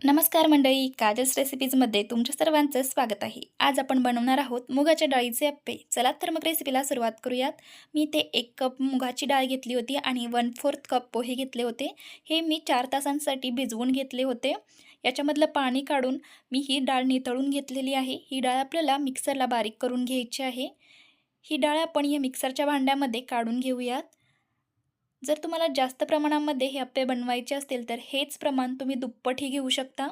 नमस्कार मंडळी काजस रेसिपीजमध्ये तुमच्या सर्वांचं स्वागत आहे. आज आपण बनवणार आहोत मुगाच्या डाळीचे अप्पे. चला तर मग रेसिपीला सुरुवात करूयात. मी ते एक कप मुगाची डाळ घेतली होती आणि वन फोर्थ कप पोहे घेतले होते. हे मी चार तासांसाठी भिजवून घेतले होते. याच्यामधलं पाणी काढून मी ही डाळ नितळून घेतलेली आहे. ही डाळ आपल्याला मिक्सरला बारीक करून घ्यायची आहे. ही डाळ आपण या मिक्सरच्या भांड्यामध्ये काढून घेऊयात. जर तुम्हाला जास्त प्रमाणामध्ये हे अप्पे बनवायचे असतील तर हेच प्रमाण तुम्ही दुप्पटही घेऊ शकता.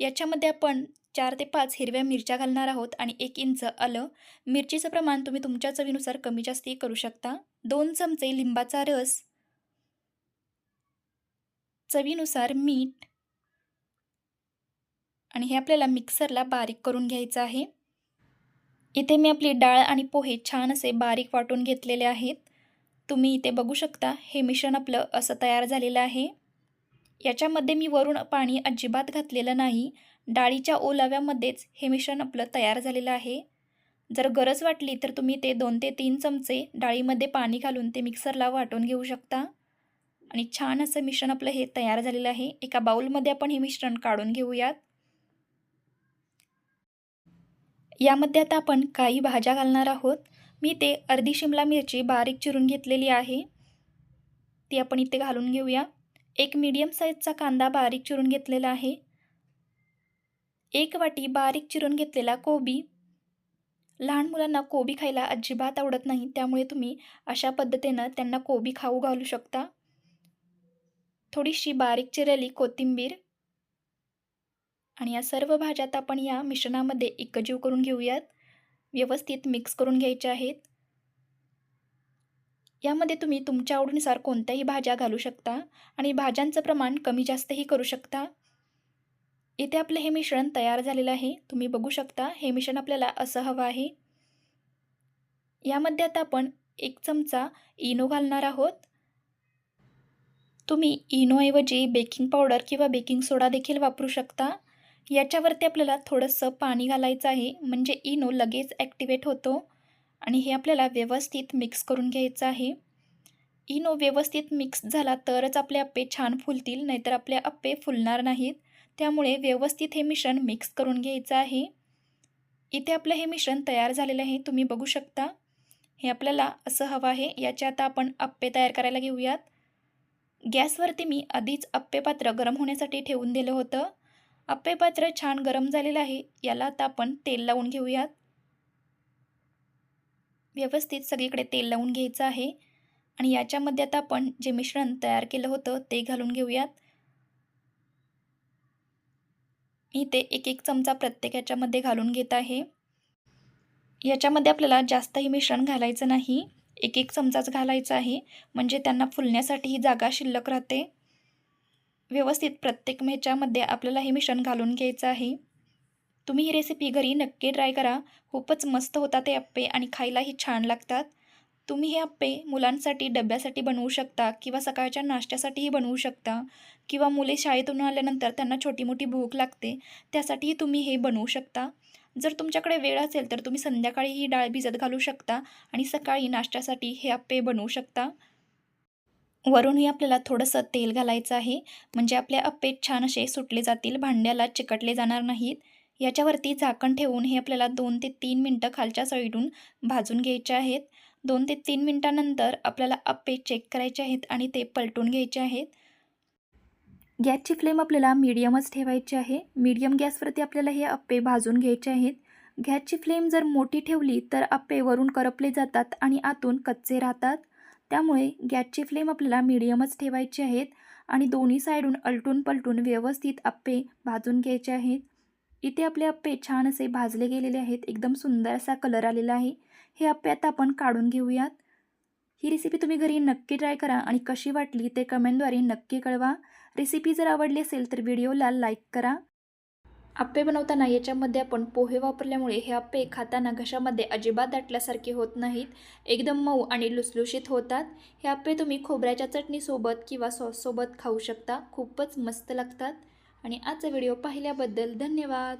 याच्यामध्ये आपण चार ते पाच हिरव्या मिरच्या घालणार आहोत आणि एक इंच आलं. मिरचीचं प्रमाण तुम्ही तुमच्या चवीनुसार कमी जास्ती करू शकता. दोन चमचे लिंबाचा रस. चवीनुसार मीठ. आणि हे आपल्याला मिक्सरला बारीक करून घ्यायचं आहे. इथे मी आपली डाळ आणि पोहे छान असे बारीक वाटून घेतलेले आहेत. तुम्ही इथे बघू शकता हे मिश्रण आपलं असं तयार झालेलं आहे. याच्यामध्ये मी वरून पाणी अजिबात घातलेलं नाही. डाळीच्या ओलाव्यामध्येच हे मिश्रण आपलं तयार झालेलं आहे. जर गरज वाटली तर तुम्ही ते दोन ते तीन चमचे डाळीमध्ये पाणी घालून ते मिक्सरला वाटून घेऊ शकता. आणि छान असं मिश्रण आपलं हे तयार झालेलं आहे. एका बाऊलमध्ये आपण हे मिश्रण काढून घेऊयात. यामध्ये आता आपण काही भाज्या घालणार आहोत. मी ते अर्धी शिमला मिरची बारीक चिरून घेतलेली आहे. ती आपण इथे घालून घेऊया. एक मीडियम साईजचा कांदा बारीक चिरून घेतलेला आहे. एक वाटी बारीक चिरून घेतलेला कोबी. लहान मुलांना कोबी खायला अजिबात आवडत नाही त्यामुळे तुम्ही अशा पद्धतीनं त्यांना कोबी खाऊ घालू शकता. थोडीशी बारीक चिरलेली कोथिंबीर. आणि या सर्व भाज्यात आपण या मिश्रणामध्ये एकजीव करून घेऊयात. व्यवस्थित मिक्स करून घ्यायच्या आहेत. यामध्ये तुम्ही तुमच्या आवडीनुसार कोणत्याही भाज्या घालू शकता आणि भाज्यांचं प्रमाण कमी जास्तही करू शकता. इथे आपलं हे मिश्रण तयार झालेलं आहे. तुम्ही बघू शकता हे मिश्रण आपल्याला असं हवं आहे. यामध्ये आता आपण एक चमचा इनो घालणार आहोत. तुम्ही इनोऐवजी बेकिंग पावडर किंवा बेकिंग सोडा देखील वापरू शकता. याच्यावरती आपल्याला थोडंसं पाणी घालायचं आहे. म्हणजे इनो लगेच ॲक्टिवेट होतो. आणि हे आपल्याला व्यवस्थित मिक्स करून घ्यायचं आहे. इनो व्यवस्थित मिक्स झाला तरच आपले अप्पे छान फुलतील नाहीतर आपले अप्पे फुलणार नाहीत. त्यामुळे व्यवस्थित हे मिश्रण मिक्स करून घ्यायचं आहे. इथे आपलं हे मिश्रण तयार झालेलं आहे. तुम्ही बघू शकता. हे आपल्याला असं हवं आहे. याचे आता आपण अप्पे तयार करायला घेऊयात. गॅसवरती मी आधीच अप्पे पात्र गरम होण्यासाठी ठेवून दिलं होतं. अप्पे पात्र छान गरम झालेलं आहे याला आता आपण तेल लावून घेऊयात. व्यवस्थित सगळीकडे तेल लावून घ्यायचं आहे आणि याच्यामध्ये आता आपण जे मिश्रण तयार केलं होतं ते घालून घेऊयात. मी ते एक एक चमचा प्रत्येक याच्यामध्ये घालून घेत आहे. याच्यामध्ये आपल्याला जास्तही मिश्रण घालायचं नाही. एक एक चमचाच घालायचं आहे. म्हणजे त्यांना फुलण्यासाठी ही जागा शिल्लक राहते. व्यवस्थित प्रत्येक ह्याच्यामध्ये आपल्याला हे मिश्रण घालून घ्यायचं आहे. तुम्ही ही रेसिपी घरी नक्की ट्राय करा. खूपच मस्त होता ते अप्पे आणि खायलाही छान लागतात. तुम्ही हे अप्पे मुलांसाठी डब्यासाठी बनवू शकता किंवा सकाळच्या नाश्त्यासाठीही बनवू शकता किंवा मुले शाळेतून आल्यानंतर त्यांना छोटी मोठी भूक लागते त्यासाठीही तुम्ही हे बनवू शकता. जर तुमच्याकडे वेळ असेल तर तुम्ही संध्याकाळी ही डाळ भिजत घालू शकता आणि सकाळी नाश्त्यासाठी हे अप्पे बनवू शकता. वरूनही आपल्याला थोडंसं तेल घालायचं आहे. म्हणजे आपले अप्पे छान असे सुटले जातील भांड्याला चिकटले जाणार नाहीत. याच्यावरती झाकण ठेवून हे आपल्याला दोन ते तीन मिनटं खालच्या साईडून भाजून घ्यायचे आहेत. दोन ते तीन मिनटानंतर आपल्याला अप्पे चेक करायचे आहेत आणि ते पलटून घ्यायचे आहेत. गॅसची फ्लेम आपल्याला मीडियमच ठेवायची आहे. मीडियम गॅसवरती आपल्याला हे अप्पे भाजून घ्यायचे आहेत. गॅसची फ्लेम जर मोठी ठेवली तर अप्पे वरून करपले जातात आणि आतून कच्चे राहतात. त्यामुळे गॅसची फ्लेम आपल्याला मीडियमच ठेवायची आहेत आणि दोन्ही साईडून अलटून पलटून व्यवस्थित अप्पे भाजून घ्यायचे आहेत. इथे आपले अप्पे छान असे भाजले गेलेले आहेत. एकदम सुंदर असा कलर आलेला आहे. हे आप्पे आता आपण काढून घेऊयात. ही रेसिपी तुम्ही घरी नक्की ट्राय करा आणि कशी वाटली ते कमेंटद्वारे नक्की कळवा. रेसिपी जर आवडली असेल तर व्हिडिओला लाईक करा. आप्पे बनवताना याच्यामध्ये आपण पोहे वापरल्यामुळे हे आप्पे खाताना घशामध्ये अजिबात दाटल्यासारखे होत नाहीत. एकदम मऊ आणि लुसलुशीत होतात. हे आप्पे तुम्ही खोबऱ्याच्या चटणीसोबत किंवा सॉससोबत खाऊ शकता. खूपच मस्त लागतात. आणि आजचा व्हिडिओ पाहिल्याबद्दल धन्यवाद.